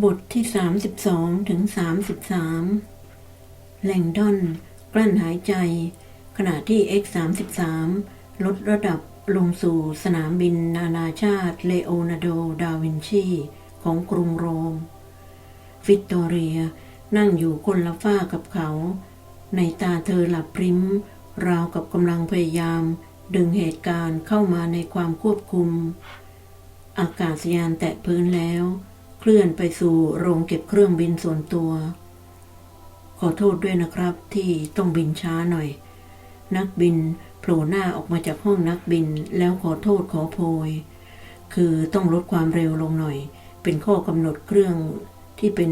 บทที่ 32 ถึง 33แหล่งดอน กลั้นหายใจ ขณะที่ X33 ลดระดับลงสู่สนามบินนานาชาติเลโอนาร์โด ดาวินชี ของกรุงโรม วิกตอเรียนั่งอยู่คนละฝ้ากับเขา ในตาเธอหลับพริ้ม ราวกับกำลังพยายาม ดึงเหตุการณ์เข้ามาในความควบคุม อากาศยานแตะพื้นแล้ว เคลื่อนไปสู่โรงเก็บเครื่องบินส่วนตัว ขอโทษด้วยนะครับที่ต้องบินช้าหน่อย นักบินโผล่หน้าออกมาจากห้องนักบินแล้วขอโทษขอโพย คือต้องลดความเร็วลงหน่อย เป็นข้อกำหนดเครื่องที่เป็น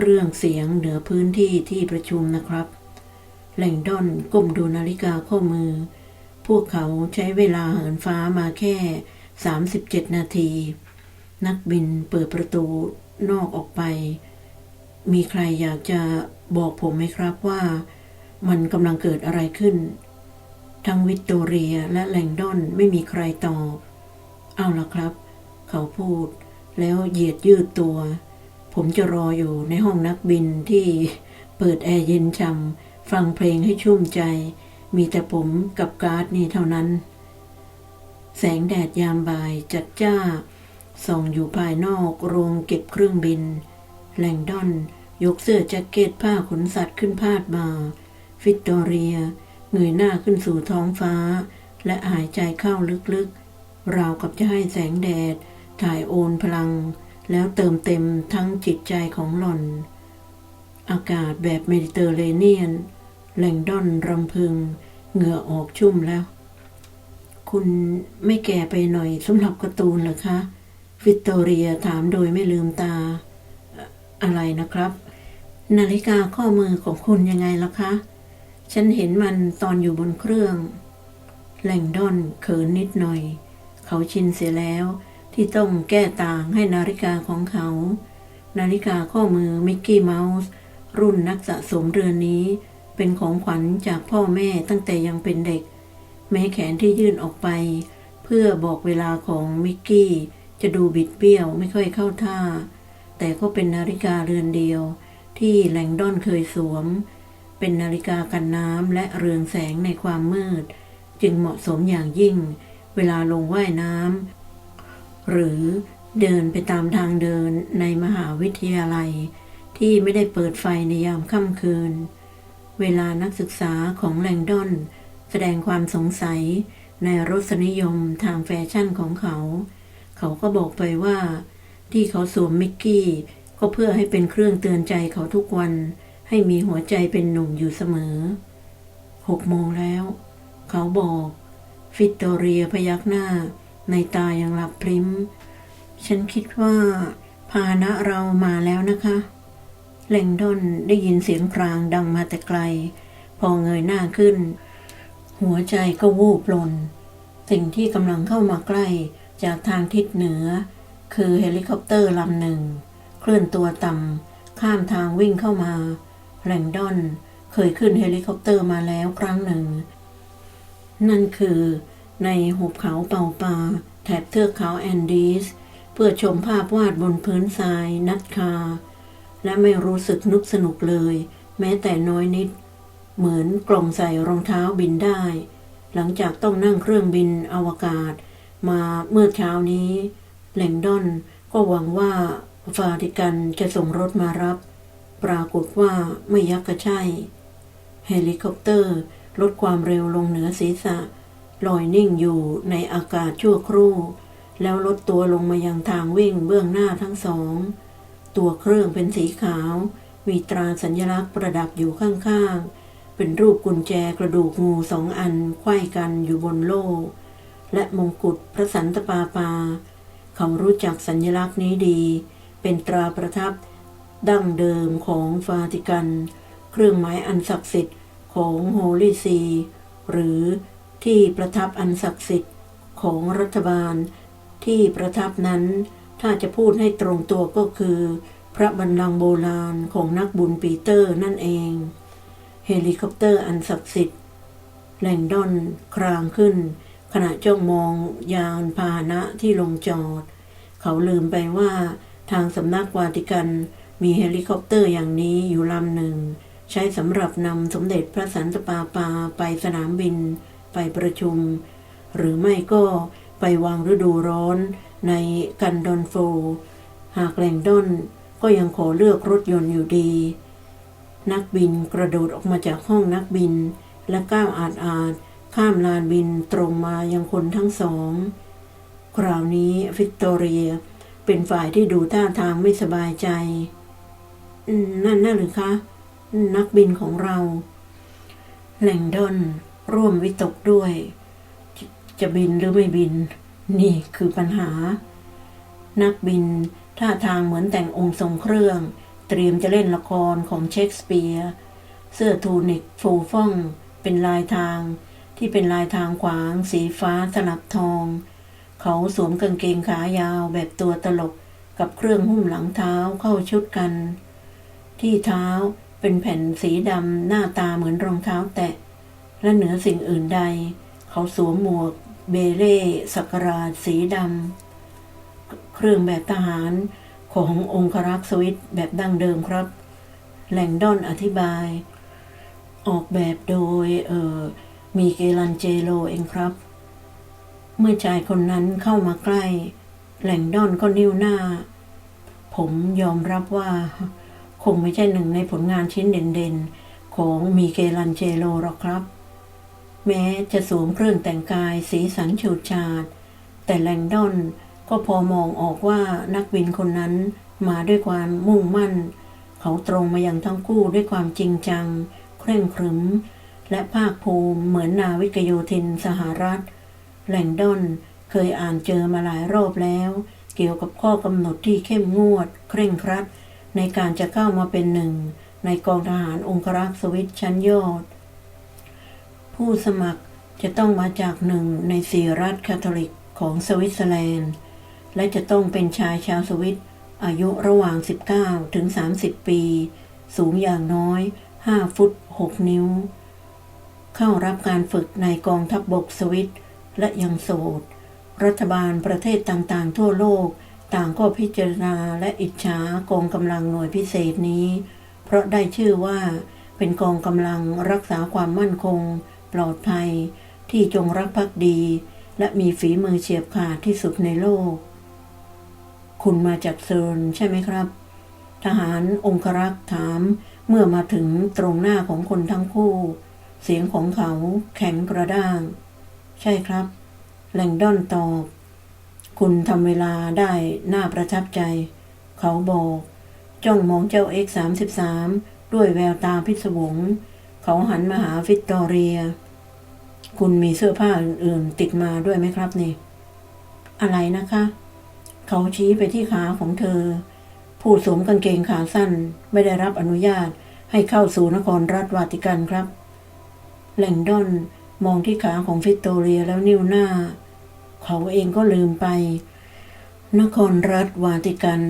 เรื่องเสียงเหนือพื้นที่ที่ประชุมนะครับแหล่งดอนก้มดูนาฬิกาข้อมือ พวกเขาใช้เวลาเหินฟ้ามาแค่ 37 นาที นักบินเปิดประตูนอกออกไป มีใครอยากจะบอกผมไหมครับว่ามันกำลังเกิดอะไรขึ้น ทั้งวิกตอเรียและแลงดอนไม่มีใครตอบ เอาละครับ เขาพูด แล้วเหยียดยืดตัว ผมจะรออยู่ในห้องนักบินที่เปิดแอร์เย็นช่ำฟังเพลงให้ชุ่มใจ มีแต่ผมกับการ์ดนี่เท่านั้น แสงแดดยามบ่ายจัดจ้า ส่องอยู่ภายนอกโรงเก็บเครื่องบิน แลงดอน ยกเสื้อแจ็คเก็ตผ้าขนสัตว์ขึ้นพาดมา ฟิกตอเรีย เงยหน้าขึ้นสู่ท้องฟ้า และหายใจเข้าลึกๆ ราวกับจะให้แสงแดด ถ่ายโอนพลัง แล้วเติมเต็มทั้งจิตใจของหล่อน อากาศแบบเมดิเตอร์เรเนียนแหล่งดอนรำพึง เหงื่อออกชุ่มแล้ว คุณไม่แก่ไปหน่อยสำหรับการ์ตูนเหรอคะ วิกตอเรียถามโดยไม่ลืมตาอะอะไรนะครับ นาฬิกาข้อมือของคุณยังไงล่ะคะ ฉันเห็นมันตอนอยู่บนเครื่องแหล่งดอนเขินนิดหน่อย เขาชินเสียแล้วที่ต้องแก้ต่างให้นาฬิกาของเขา นาฬิกาข้อมือมิกกี้เมาส์รุ่นนักสะสมเรือนนี้ เป็นของขวัญจากพ่อแม่ตั้งแต่ยังเป็นเด็ก แม้แขนที่ยื่นออกไป เพื่อบอกเวลาของมิกกี้ จะดูบิดเบี้ยวไม่ค่อยเข้าท่า แต่ก็เป็นนาฬิกาเรือนเดียว ที่แหลงดอนเคยสวม เป็นนาฬิกากันน้ำและเรืองแสงในความมืด จึงเหมาะสมอย่างยิ่ง เวลาลงว่ายน้ำหรือเดินไปตามทางเดินในมหาวิทยาลัย ที่ไม่ได้เปิดไฟในยามค่ำคืน เวลานักศึกษาของแลงดอนแสดงความสงสัยในรสนิยมทางแฟชั่นของเขา เขาก็บอกไปว่า ที่เขาสวมมิกกี้ ก็เพื่อให้เป็นเครื่องเตือนใจเขาทุกวัน ให้มีหัวใจเป็นหนุ่มอยู่เสมอหกโมงแล้ว เขาบอก ฟิตตอเรียพยักหน้า ในตายังหลับพริ้มฉันคิดว่า พานะเรามาแล้วนะคะแหล่งดอนได้ยินเสียงครางดังมาแต่ไกล พอเงยหน้าขึ้น หัวใจก็วูบลน สิ่งที่กำลังเข้ามาใกล้ จากทางทิศเหนือ คือเฮลิคอปเตอร์ลำหนึ่ง เคลื่อนตัวต่ำข้ามทางวิ่งเข้ามาแหล่งดอนเคยขึ้นเฮลิคอปเตอร์มาแล้วครั้งหนึ่ง นั่นคือในหุบเขาเป่าปา แถบเทือกเขาแอนดีส เพื่อชมภาพวาดบนพื้นทรายนัดคา และไม่รู้สึกนุกสนุกเลย แม้แต่น้อยนิด เหมือนกล่องใส่รองเท้าบินได้ หลังจากต้องนั่งเครื่องบินอวกาศ มาเมื่อเช้านี้แหลงดอนก็หวังว่าฟาติกันจะส่งรถมารับ ปรากฏว่าไม่ยักกระช่เฮลิคอปเตอร์ลดความเร็วลงเหนือศีรษะ ลอยนิ่งอยู่ในอากาศชั่วครู่ แล้วลดตัวลงมายังทางวิ่งเบื้องหน้าทั้งสอง ตัวเครื่องเป็นสีขาว มีตราสัญลักษณ์ประดับอยู่ข้างๆ เป็นรูปกุญแจกระดูกงูสองอันไขว้กันอยู่บนโล่ และมงกุฎพระสันตปาปา เขารู้จักสัญลักษณ์นี้ดี เป็นตราประทับ ดั้งเดิมของฟาติกัน เครื่องหมายอันศักดิ์สิทธิ์ของโฮลีซี หรือที่ประทับอันศักดิ์สิทธิ์ของรัฐบาล ที่ประทับนั้น ถ้าจะพูดให้ตรงตัวก็คือ พระบัลลังก์โบราณของนักบุญปีเตอร์นั่นเอง เฮลิคอปเตอร์อันศักดิ์สิทธิ์แหล่งดอนครางขึ้น ขณะจ้องมองยานพาหนะที่ลงจอด เขาลืมไปว่าทางสำนักวาติกันมีเฮลิคอปเตอร์อย่างนี้อยู่ลำหนึ่ง ใช้สำหรับนำสมเด็จพระสันตะปาปาไปสนามบิน ไปประชุม หรือไม่ก็ไปวางฤดูร้อนในกันดอนโฟ หากแหล่งดอนก็ยังขอเลือกรถยนต์อยู่ดี นักบินกระโดดออกมาจากห้องนักบินและก้าวอาดอาด ข้ามลานบินตรงมายังคนทั้งสอง คราวนี้วิกตอเรียเป็นฝ่ายที่ดูท่าทางไม่สบายใจ นั่นน่ะหรือคะ นักบินของเราแหล่งดอนร่วมวิตกด้วยจจะบินหรือไม่บิน นี่คือปัญหา นักบินท่าทางเหมือนแต่งองค์ทรงเครื่อง เตรียมจะเล่นละครของเชคสเปียร์ เสื้อทูนิกฟูฟ่อง เป็นลายทาง ที่เป็นลายทางขวางสีฟ้าสลับทอง เขาสวมกางเกงขายาวแบบตัวตลกกับเครื่องหุ้มหลังเท้าเข้าชุดกัน ที่เท้าเป็นแผ่นสีดำหน้าตาเหมือนรองเท้าแตะ และเหนือสิ่งอื่นใด เขาสวมหมวกเบเล่สักราชสีดำเครื่องแบบทหารขององครักษ์สวิตแบบดั้งเดิมครับ แหล่งดอนอธิบาย ออกแบบโดยเอ่อ มีเกลันเจโลเองครับ เมื่อชายคนนั้นเข้ามาใกล้ แหล่งดอนก็นิ้วหน้า ผมยอมรับว่า คงไม่ใช่หนึ่งในผลงานชิ้นเด่นๆ ของมีเกลันเจโลหรอกครับ แม้จะสวมเครื่องแต่งกายสีสันฉูดฉาด แต่แหลงดอนก็พอมองออกว่านักบินคนนั้นมาด้วยความมุ่งมั่น เขาตรงมายังทั้งคู่ด้วยความจริงจัง เคร่งครึม และภาคภูมิเหมือนนาวิกโยธินสหรัฐ แหล่งดอนเคยอ่านเจอมาหลายรอบแล้ว เกี่ยวกับข้อกำหนดที่เข้มงวด เคร่งครัด ในการจะเข้ามาเป็นหนึ่ง ในกองทหารองครักษ์สวิตชั้นยอด ผู้สมัครจะต้องมาจากหนึ่งในสี่รัฐคาทอลิกของสวิตเซอร์แลนด์ และจะต้องเป็นชายชาวสวิตอายุระหว่าง 19 ถึง 30 ปี สูงอย่างน้อย 5 ฟุต 6 นิ้ว เข้ารับการฝึกในกองทัพบบกสวิตและยังโสด รัฐบาลประเทศต่างๆ ทั่วโลกต่างก็พิจารณาและอิจฉากองกำลังหน่วยพิเศษนี้ เพราะได้ชื่อว่าเป็นกองกำลังรักษาความมั่นคง ปลอดภัย ที่จงรักภักดี และมีฝีมือเฉียบขาดที่สุดในโลก คุณมาจากเซิร์นใช่ไหมครับ ทหารองครักษ์ถามเมื่อมาถึงตรงหน้าของคนทั้งคู่ เสียงของเขาแข็งกระด้าง ใช่ครับแหล่งดอนตอบ คุณทำเวลาได้น่าประทับใจ เขาบอก จ้องมองเจ้า X33 ด้วยแววตาพิศวง เขาหันมาหาวิกตอเรีย คุณมีเสื้อผ้าอื่นๆติดมาด้วยไหมครับนี่ อะไรนะคะ เขาชี้ไปที่ขาของเธอ ผู้สวมกางเกงขาสั้นไม่ได้รับอนุญาตให้เข้าสู่นครรัฐวาติกันครับ แหล่งดอนมองที่ขาของฟิกโตเรียแล้วนิ้วหน้า เขาเองก็ลืมไป นครรัฐวาติกัน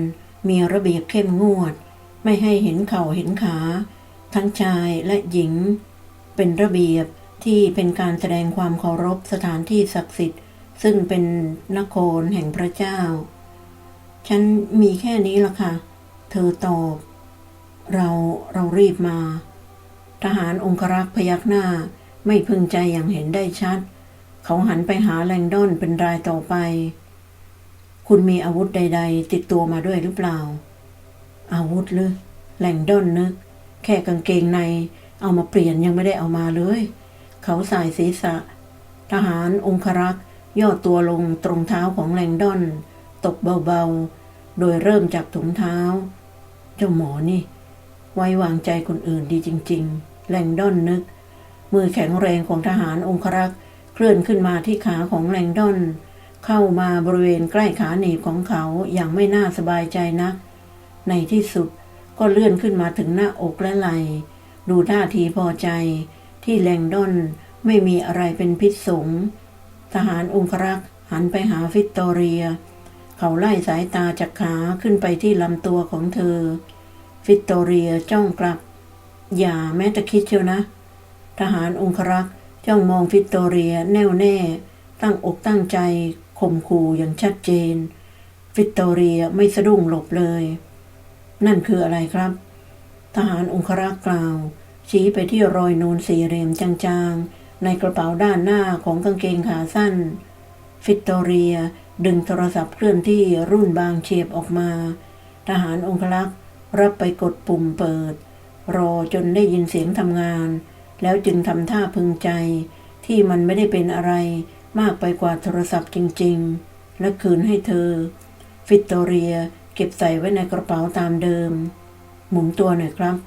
มีระเบียบเข้มงวด ไม่ให้เห็นเข่าเห็นขา ทั้งชายและหญิง เป็นระเบียบที่เป็นการแสดงความเคารพสถานที่ศักดิ์สิทธิ์ ซึ่งเป็นนครแห่งพระเจ้า ฉันมีแค่นี้ละค่ะ เธอตอบ เราเรารีบมา ทหารองครักษ์พยักหน้า ไม่พึงใจอย่างเห็นได้ชัด เขาหันไปหาแลงดอนเป็นรายต่อไป คุณมีอาวุธใด ๆ ติดตัวมาด้วยหรือเปล่า อาวุธหรือแลงดอนนึก แค่กางเกงใน เอามาเปลี่ยนยังไม่ได้เอามาเลย เขาสายศีรษะ ทหารองครักษ์ย่อตัวลงตรงเท้าของแลงดอนตบเบาๆ โดยเริ่มจากถุงเท้า เจ้าหมอนี่ ไว้วางใจคนอื่นดีจริง ๆ แลงดอนนึก มือแข็งแรงของทหารองครักษ์เคลื่อนขึ้นมาที่ขาของแลงดอน เข้ามาบริเวณใกล้ขาหนีบของเขาอย่างไม่น่าสบายใจนัก ในที่สุดก็เลื่อนขึ้นมาถึงหน้าอกและไหล่ดูท่าทีพอใจ ที่แลงดอนไม่มีอะไรเป็นพิษสงทหารองครักษ์หันไปหาฟิกตอเรีย เขาไล่สายตาจากขาขึ้นไปที่ลำตัวของเธอ ฟิกตอเรียจ้องกลับ อย่าแม้แต่คิดเชียวนะ ทหารองครักษ์จ้องมองฟิกตอเรียแน่วแน่ ตั้งอกตั้งใจข่มขู่อย่างชัดเจน ฟิตโตเรียไม่สะดุ้งหลบเลย นั่นคืออะไรครับ ทหารองครักษ์กล่าว ชี้ไปที่รอยนูนสี่เหลี่ยมจางๆ ในกระเป๋าด้านหน้าของกางเกงขาสั้น ฟิตโตเรียดึงโทรศัพท์เคลื่อนที่รุ่นบางเฉียบออกมา ทหารองครักษ์รับไปกดปุ่มเปิด รอจนได้ยินเสียงทำงาน แล้วจึงทำท่าพึงใจ ที่มันไม่ได้เป็นอะไรมากไปกว่าโทรศัพท์จริง ๆ และคืนให้เธอ ฟิตโตเรียเก็บใส่ไว้ในกระเป๋าตามเดิม หมุนตัวหน่อยครับ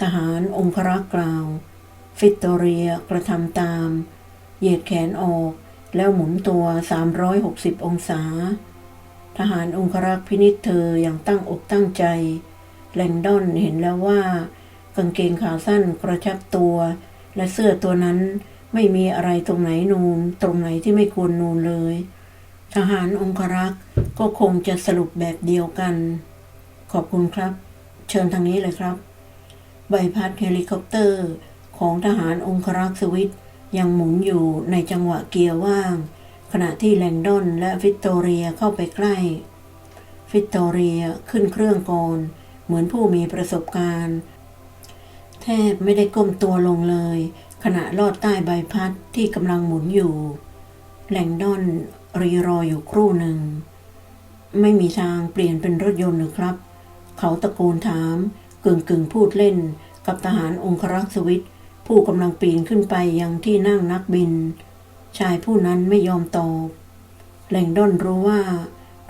ทหารองครักษ์กล่าว ฟิตโตเรียกระทำตาม เหยียดแขนออกแล้วหมุนตัว 360 องศา ทหารองครักษ์พินิจเธออย่างตั้งอกตั้งใจ แลงดอนเห็นแล้วว่ากางเกงขาสั้นกระชับตัว และเสื้อตัวนั้นไม่มีอะไรตรงไหนนูนตรงไหนที่ไม่ควรนูนเลย ทหารองครักษ์ก็คงจะสรุปแบบเดียวกัน ขอบคุณครับ เชิญทางนี้เลยครับ ใบพัดเฮลิคอปเตอร์ของทหารองครักษ์สวิตยังหมุนอยู่ในจังหวะเกียร์ว่าง ขณะที่แลงดอนและฟิตโตเรียเข้าไปใกล้ ฟิตโตเรียขึ้นเครื่องก่อน เหมือนผู้มีประสบการณ์ แทบไม่ได้ก้มตัวลงเลย ขณะลอดใต้ใบพัดที่กำลังหมุนอยู่แลงดอนรีรออยู่ครู่หนึ่ง ไม่มีทางเปลี่ยนเป็นรถยนต์หรือครับ เขาตะโกนถามกึ่งกึ่งๆพูดเล่นกับทหารองครักษ์สวิตผู้กำลังปีนขึ้นไปยังที่นั่งนักบิน ชายผู้นั้นไม่ยอมตอบแหลงดอนรู้ว่า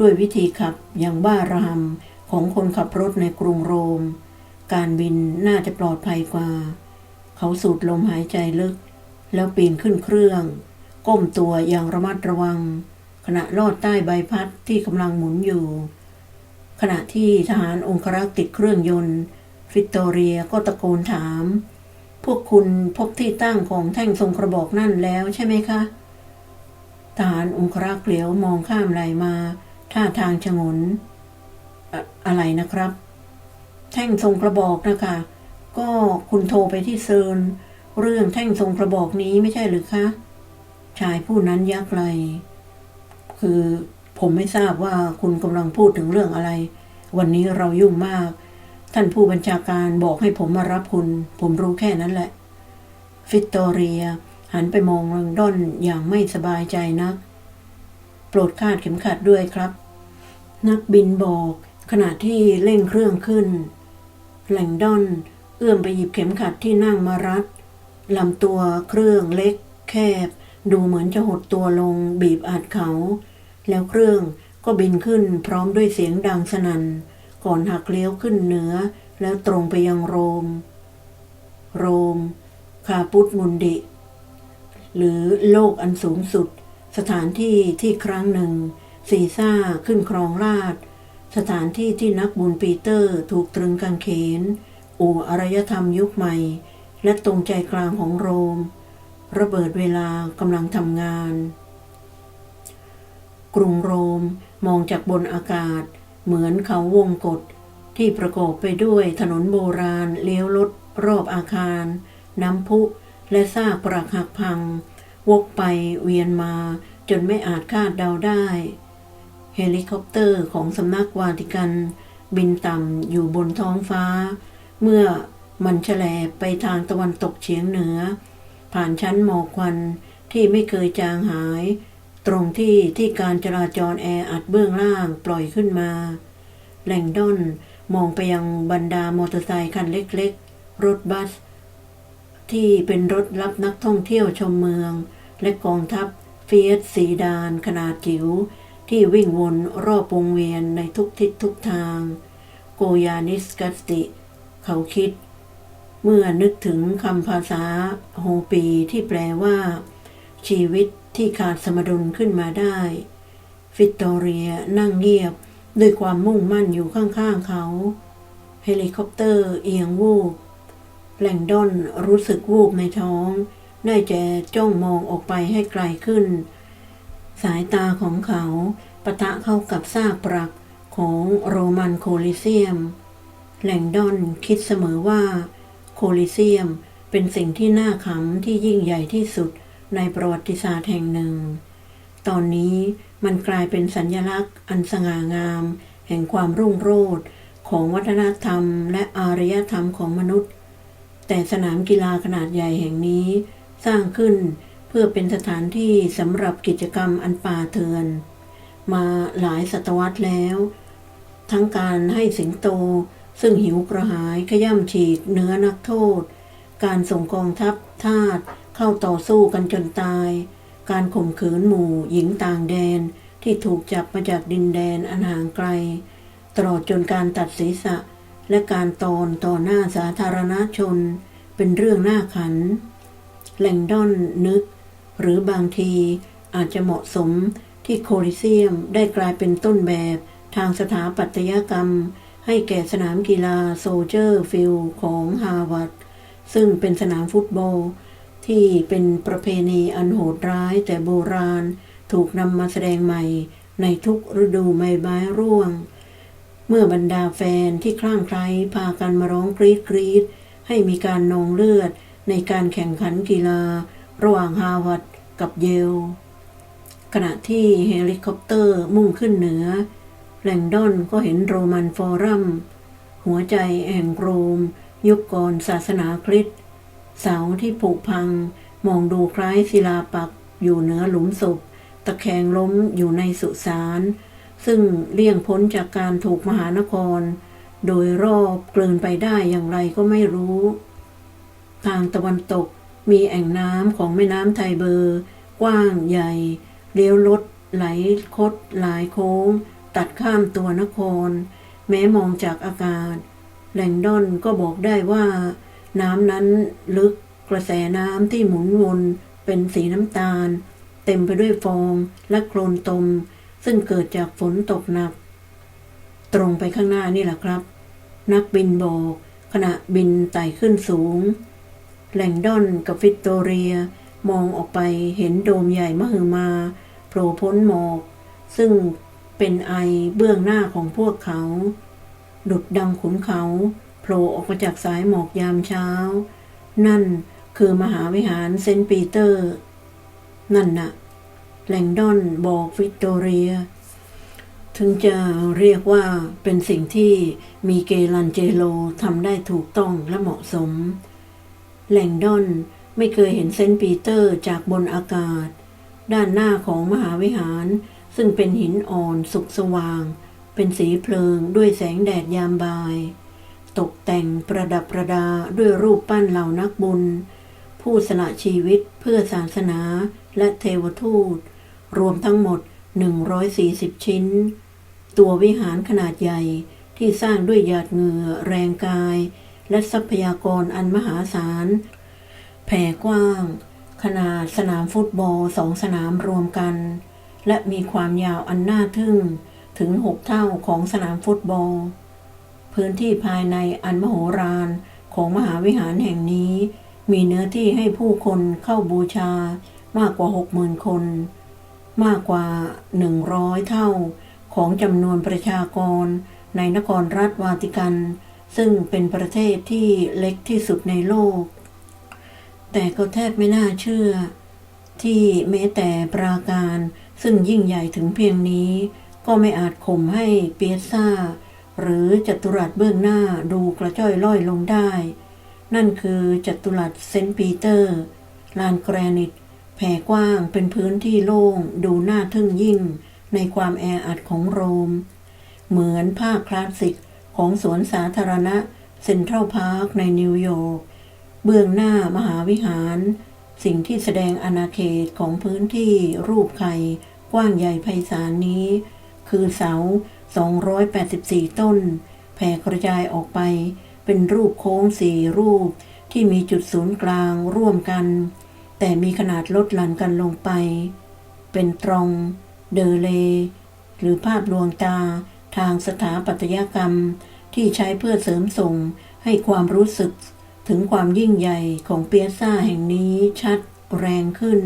ด้วยวิธีขับอย่างบ้าระหำ ของคนขับรถในกรุงโรม การบินน่าจะปลอดภัยกว่า เขาสูดลมหายใจลึก แล้วปีนขึ้นเครื่อง ก้มตัวอย่างระมัดระวัง ขณะลอดใต้ใบพัดที่กำลังหมุนอยู่ ขณะที่ทหารองครักษ์ติดเครื่องยนต์ฟิตโตเรียก็ตะโกนถาม พวกคุณพบที่ตั้งของแท่งทรงกระบอกนั่นแล้วใช่ไหมคะทหารองครักษ์เหลียวมองข้ามไหลมา ท่าทางชงน อะไรนะครับ แท่งทรงกระบอกนะคะ ก็คุณโทรไปที่เซิร์นเรื่องแท่งทรงกระบอกนี้ไม่ใช่หรือคะชายผู้นั้นยักไหลคือผมไม่ทราบว่าคุณกำลังพูดถึงเรื่องอะไร วันนี้เรายุ่งมาก ท่านผู้บัญชาการบอกให้ผมมารับคุณ ผมรู้แค่นั้นแหละ ฟิตโตเรีย หันไปมองลังดอนอย่างไม่สบายใจนัก โปรดคาดเข็มขัดด้วยครับ นักบินบอก ขณะที่เร่งเครื่องขึ้นแหล่งดอนเอื้อมไปหยิบเข็มขัดที่นั่งมารัดลำตัวเครื่องเล็ก แคบ ดูเหมือนจะหดตัวลงบีบอัดเขา แล้วเครื่องก็บินขึ้นพร้อมด้วยเสียงดังสนั่นก่อนหักเลี้ยวขึ้นเหนือ แล้วตรงไปยังโรม โรม คาปุตมุนดิ หรือโลกอันสูงสุด สถานที่ที่ครั้งหนึ่งซีซ่าขึ้นครองราช สถานที่ที่นักบุญปีเตอร์ถูกตรึงกางเขน อู่อารยธรรมยุคใหม่ และตรงใจกลางของโรม ระเบิดเวลากำลังทำงาน กรุงโรมมองจากบนอากาศ เหมือนเขาวงกฏที่ประกอบไปด้วยถนนโบราณเลี้ยวรถรอบอาคาร น้ำพุและซากปรักหักพัง วกไปเวียนมาจนไม่อาจคาดเดาได้ เฮลิคอปเตอร์ของสำนักวาติกัน บินต่ำอยู่บนท้องฟ้า เมื่อมันแฉลบไปทางตะวันตกเฉียงเหนือ ผ่านชั้นหมอกควันที่ไม่เคยจางหาย ตรงที่ที่การจราจรแออัดเบื้องล่างปล่อยขึ้นมาแหล่งด้อนมองไปยังบรรดามอเตอร์ไซคันเล็กๆ รถบัส ที่เป็นรถรับนักท่องเที่ยวชมเมือง และกองทัพเฟียสสีดานขนาดจิ๋ว ที่วิ่งวนรอบวงเวียนในทุกทิศทุกทาง โกยานิสกัสติ เขาคิด เมื่อนึกถึงคำภาษาโฮปีที่แปลว่า ชีวิตที่ขาดสมดุลขึ้นมาได้ ฟิตโตเรียนั่งเงียบด้วยความมุ่งมั่นอยู่ข้างๆเขา เฮลิคอปเตอร์เอียงวูบแหล่งดอนรู้สึกวูบในท้อง ได้แต่จ้องมองออกไปให้ไกลขึ้น สายตาของเขาปะทะเข้ากับซากปรักของโรมันโคลิเซียมแหล่งดอนคิดเสมอว่า โคลิเซียมเป็นสิ่งที่น่าขำที่ยิ่งใหญ่ที่สุดในประวัติศาสตร์แห่งหนึ่ง ตอนนี้มันกลายเป็นสัญญลักษณ์อันสง่างาม แห่งความรุ่งโรจน์ของวัฒนธรรมและอารยธรรมของมนุษย์ แต่สนามกีฬาขนาดใหญ่แห่งนี้สร้างขึ้น พื่อเป็นสถานที่สำหรับกิจกรรมอันป่าเถื่อน มาหลายศตวรรษแล้ว ทั้งการให้สิงโตซึ่งหิวกระหายขย่ำฉีกเนื้อนักโทษ การส่งกองทัพทาสเข้าต่อสู้กันจนตาย การข่มขืนหมู่หญิงต่างแดนที่ถูกจับมาจากดินแดนอันห่างไกล ตลอดจนการตัดศีรษะ และการตอนต่อหน้าสาธารณชน เป็นเรื่องน่าขันแหล่งด้อนนึก หรือบางทีอาจจะเหมาะสมที่โคลิเซียมได้กลายเป็นต้นแบบทางสถาปัตยกรรม ให้แก่สนามกีฬาโซเจอร์ฟิลของฮาร์วาร์ดซึ่งเป็นสนามฟุตบอล ที่เป็นประเพณีอันโหดร้ายแต่โบราณ ถูกนำมาแสดงใหม่ในทุกฤดูใบไม้ร่วง เมื่อบรรดาแฟนที่คลั่งไคล้พากันมาร้องกรีดกรีดให้มีการนองเลือดในการแข่งขันกีฬา ระหว่างฮาวาดกับเยล ขณะที่เฮลิคอปเตอร์มุ่งขึ้นเหนือแหล่งดอนก็เห็นโรมันฟอรัม หัวใจแห่งโรม ยุคก่อนศาสนาคริสต์เสาที่ผุพัง มองดูคล้ายศิลาปักอยู่เหนือหลุมศพ ตะแคงล้มอยู่ในสุสานซึ่งเลี่ยงพ้นจากการถูกมหานคร โดยรอบกลืนไปได้อย่างไรก็ไม่รู้ ทางตะวันตก มีแอ่งน้ำของแม่น้ำไทเบอร์ กว้างใหญ่เลี้ยวลดไหลคดหลายโค้ง ตัดข้ามตัวนคร แม้มองจากอากาศ แหล่งดอนก็บอกได้ว่า น้ำนั้นลึกกระแสน้ำที่หมุนวนเป็นสีน้ำตาล เต็มไปด้วยฟองและโคลนตม ซึ่งเกิดจากฝนตกหนัก ตรงไปข้างหน้านี่แหละครับ นักบินโบกขณะบินไต่ขึ้นสูง แหล่งดอนกับฟิตโตเรีย มองออกไปเห็นโดมใหญ่มหึมาโผล่พ้นหมอกซึ่งเป็นไอเบื้องหน้าของพวกเขาดุดดังขุนเขาโผล่ออกมาจากสายหมอกยามเช้า นั่นคือมหาวิหารเซนต์ปีเตอร์ นั่นน่ะแหล่งดอนบอกวิกตอเรีย ถึงจะเรียกว่าเป็นสิ่งที่มีเกลันเจโลทำได้ถูกต้องและเหมาะสม แหล่งดอนไม่เคยเห็นเซนต์ปีเตอร์จากบนอากาศ ด้านหน้าของมหาวิหาร ซึ่งเป็นหินอ่อนสุกสว่าง เป็นสีเพลิงด้วยแสงแดดยามบ่าย ตกแต่งประดับประดาด้วยรูปปั้นเหล่านักบุญ ผู้สละชีวิตเพื่อศาสนาและเทวทูต รวมทั้งหมด 140 ชิ้น ตัววิหารขนาดใหญ่ที่สร้างด้วยหยาดเหงื่อแรงกาย และทรัพยากรอันมหาศาล แผ่กว้าง ขนาดสนามฟุตบอลสองสนามรวมกัน และมีความยาวอันน่าทึ่งถึงหกเท่าของสนามฟุตบอล พื้นที่ภายในอันมโหฬารของมหาวิหารแห่งนี้ มีเนื้อที่ให้ผู้คนเข้าบูชามากกว่าหกหมื่นคน มากกว่าหนึ่งร้อยเท่าของจำนวนประชากรในนครรัฐวาติกัน ซึ่งเป็นประเทศที่เล็กที่สุดในโลก แต่ก็แทบไม่น่าเชื่อ ที่แม้แต่ปราการซึ่งยิ่งใหญ่ถึงเพียงนี้ ก็ไม่อาจข่มให้เปียซ่า หรือจัตุรัสเบื้องหน้าดูกระจ้อยล่อยลงได้ นั่นคือจัตุรัสเซนต์ปีเตอร์ ลานแกรนิต แผ่กว้างเป็นพื้นที่โล่งดูน่าทึ่งยิ่งในความแออัดของโรม เหมือนภาคคลาสสิก ของสวนสาธารณะเซ็นทรัลพาร์คในนิวยอร์ก เบื้องหน้ามหาวิหาร สิ่งที่แสดงอาณาเขตของพื้นที่รูปไข่กว้างใหญ่ไพศาลนี้ คือเสา 284 ต้น แผ่กระจายออกไป เป็นรูปโค้งสี่รูปที่มีจุดศูนย์กลางร่วมกัน แต่มีขนาดลดหลั่นกันลงไป เป็นตรงเดเลหรือภาพลวงตา ทางสถาปัตยกรรมที่ใช้เพื่อเสริมส่งให้ความรู้สึกถึงความยิ่งใหญ่ของเปียซ่าแห่งนี้ชัดแรงขึ้น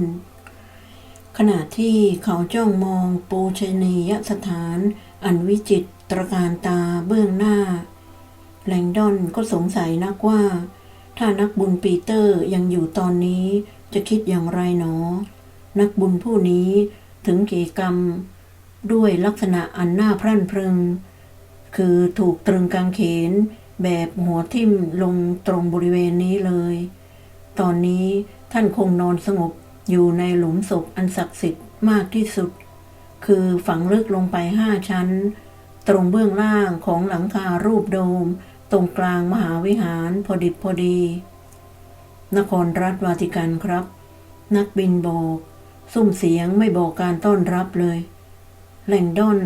ขณะที่เขาจ้องมองปูชนียสถานอันวิจิตตรการตาเบื้องหน้า แลงดอนก็สงสัยนักว่า ถ้านักบุญปีเตอร์ยังอยู่ตอนนี้จะคิดอย่างไรหนอ นักบุญผู้นี้ถึงกีกรรม ด้วยลักษณะอันน่าพรั่นพรึง คือถูกตรึงกางเขนแบบหัวทิ่มลงตรงบริเวณนี้เลย ตอนนี้ท่านคงนอนสงบอยู่ในหลุมศพอันศักดิ์สิทธิ์มากที่สุด คือฝังลึกลงไปห้าชั้น ตรงเบื้องล่างของหลังคารูปโดม ตรงกลางมหาวิหารพอดิบพอดี นครรัฐวาติกันครับ นักบินบอก ซุ้มเสียงไม่บอกการต้อนรับเลย แหล่งด้อน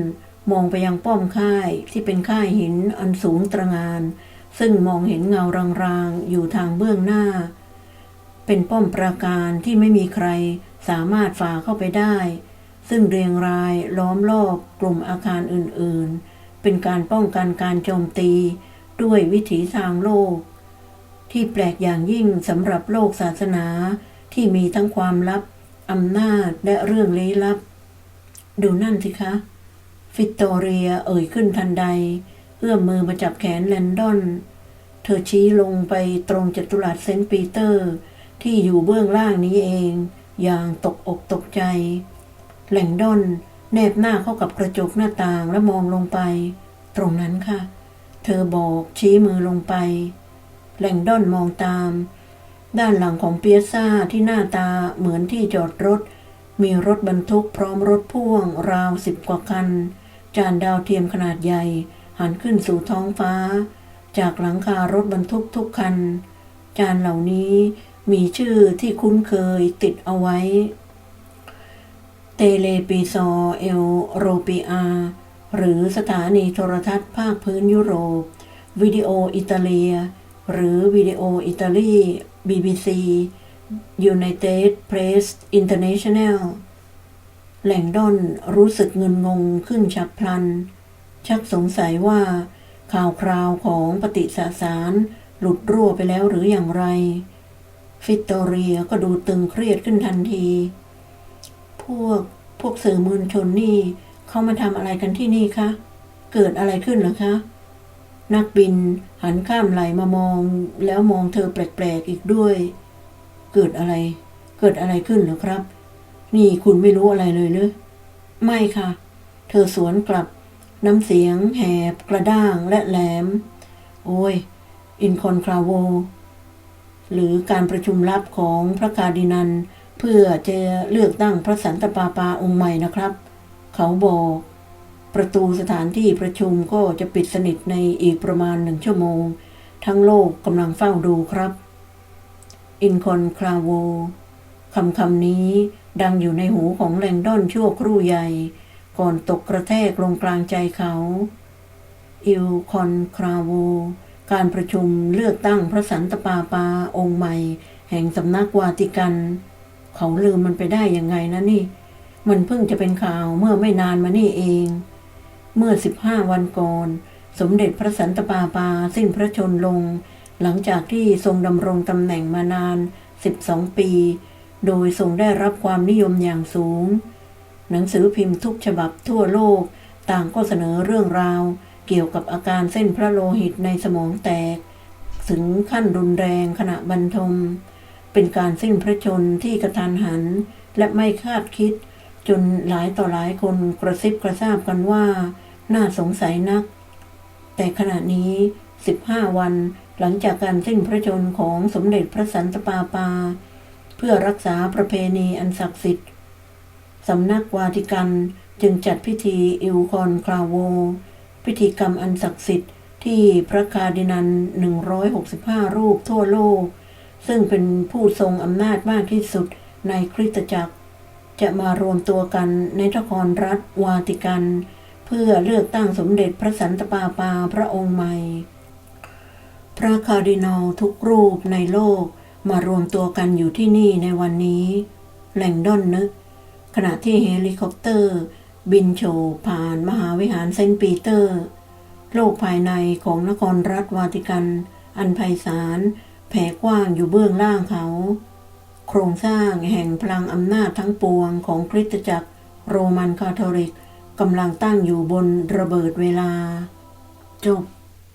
มองไปยังป้อมค่ายที่เป็นค่ายหินอันสูงตระงาน ซึ่งมองเห็นเงารางๆ อยู่ทางเบื้องหน้า เป็นป้อมปราการที่ไม่มีใครสามารถฝ่าเข้าไปได้ ซึ่งเรียงรายล้อมรอบกลุ่มอาคารอื่นๆ เป็นการป้องกันการโจมตี ด้วยวิถีทางโลก ที่แปลกอย่างยิ่งสำหรับโลกศาสนาที่มีทั้งความลับอำนาจและเรื่องลี้ลับ ดูนั่นสิคะ ฟิตโตเรียเอ่ยขึ้นทันใด เอื้อมมือมาจับแขนแลนดอน เธอชี้ลงไปตรงจัตุรัสเซนต์ปีเตอร์ ที่อยู่เบื้องล่างนี้เอง อย่างตกอกตกใจแหลงดอนแนบหน้าเข้ากับกระจกหน้าต่างและมองลงไป ตรงนั้นค่ะ เธอบอกชี้มือลงไปแหลงดอนมองตาม ด้านหลังของเปียซ่าที่หน้าตาเหมือนที่จอดรถ มีรถบรรทุกพร้อมรถพ่วงราวสิบกว่าคัน จานดาวเทียมขนาดใหญ่ หันขึ้นสู่ท้องฟ้า จากหลังคารถบรรทุกทุกคัน จานเหล่านี้มีชื่อที่คุ้นเคยติดเอาไว้ เตเลปีซอเอลโรปีอา หรือสถานีโทรทัศน์ภาคพื้นยุโรป วิดีโออิตาเลีย หรือวิดีโออิตาลี BBC United Press International แหล่งด้อนรู้สึกเงินงงขึ้นฉับพลัน ชักสงสัยว่าข่าวคราวของปฏิสสารหลุดรั่วไปแล้วหรืออย่างไร ฟิตโตเรียก็ดูตึงเครียดขึ้นทันที พวกพวกสื่อมวลชนนี่เขามาทำอะไรกันที่นี่คะ เกิดอะไรขึ้นหรอคะ นักบินหันข้ามไหลมามองแล้วมองเธอแปลกๆอีกด้วย เกิดอะไร เกิดอะไรขึ้นหรือครับ นี่คุณไม่รู้อะไรเลยหรือไม่ค่ะ เธอสวนกลับ น้ำเสียง แหบ กระด้างและแหลม โอ้ย อินคอนคราโว หรือการประชุมลับของพระคาดินัน เพื่อจะเลือกตั้งพระสันตปาปาองค์ใหม่นะครับ เขาบอก ประตูสถานที่ประชุมก็จะปิดสนิทในอีกประมาณหนึ่งชั่วโมง ทั้งโลกกำลังเฝ้าดูครับ อินคอนคราโวคำคำนี้ดังอยู่ในหูของแลงดอนชั่วครู่ใหญ่ ก่อนตกกระแทกลงกลางใจเขา อิลคอนคราโว การประชุมเลือกตั้งพระสันตปาปาองค์ใหม่ แห่งสำนักวาติกัน เขาลืมมันไปได้ยังไงนะนี่ มันเพิ่งจะเป็นข่าวเมื่อไม่นานมานี่เอง เมื่อสิบห้าวันก่อน สมเด็จพระสันตปาปาสิ้นพระชนลง หลังจากที่ทรงดำรงตำแหน่งมานานสิบสองปี โดยทรงได้รับความนิยมอย่างสูง หนังสือพิมพ์ทุกฉบับทั่วโลกต่างก็เสนอเรื่องราวเกี่ยวกับอาการเส้นพระโลหิตในสมองแตก ถึงขั้นรุนแรงขณะบรรทม เป็นการสิ้นพระชนที่กระทันหัน และไม่คาดคิด จนหลายต่อหลายคนกระซิบกระซาบกันว่า น่าสงสัยนัก แต่ขณะนี้ 15 วัน หลังจากการสิ้นพระชนม์ของสมเด็จพระสันตะปาปา เพื่อรักษาประเพณีอันศักดิ์สิทธิ์สำนักวาติกันจึงจัดพิธีอิวคอนคลาโว พิธีกรรมอันศักดิ์สิทธิ์ที่พระคาร์ดินัน 165 รูปทั่วโลก ซึ่งเป็นผู้ทรงอำนาจมากที่สุดในคริสตจักร จะมารวมตัวกันในนครรัฐวาติกัน เพื่อเลือกตั้งสมเด็จพระสันตะปาปาพระองค์ใหม่ พระคาร์ดินัลทุกรูปในโลกมารวมตัวกันอยู่ที่นี่ในวันนี้แหล่งด้อนนึก ขณะที่เฮลิคอปเตอร์ บินโฉบผ่านมหาวิหารเซนต์ปีเตอร์ โลกภายในของนครรัฐวาติกัน อันไพศาลแผ่กว้างอยู่เบื้องล่างเขา โครงสร้างแห่งพลังอำนาจทั้งปวงของคริสตจักรโรมันคาทอลิกกำลังตั้งอยู่บนระเบิดเวลา จบ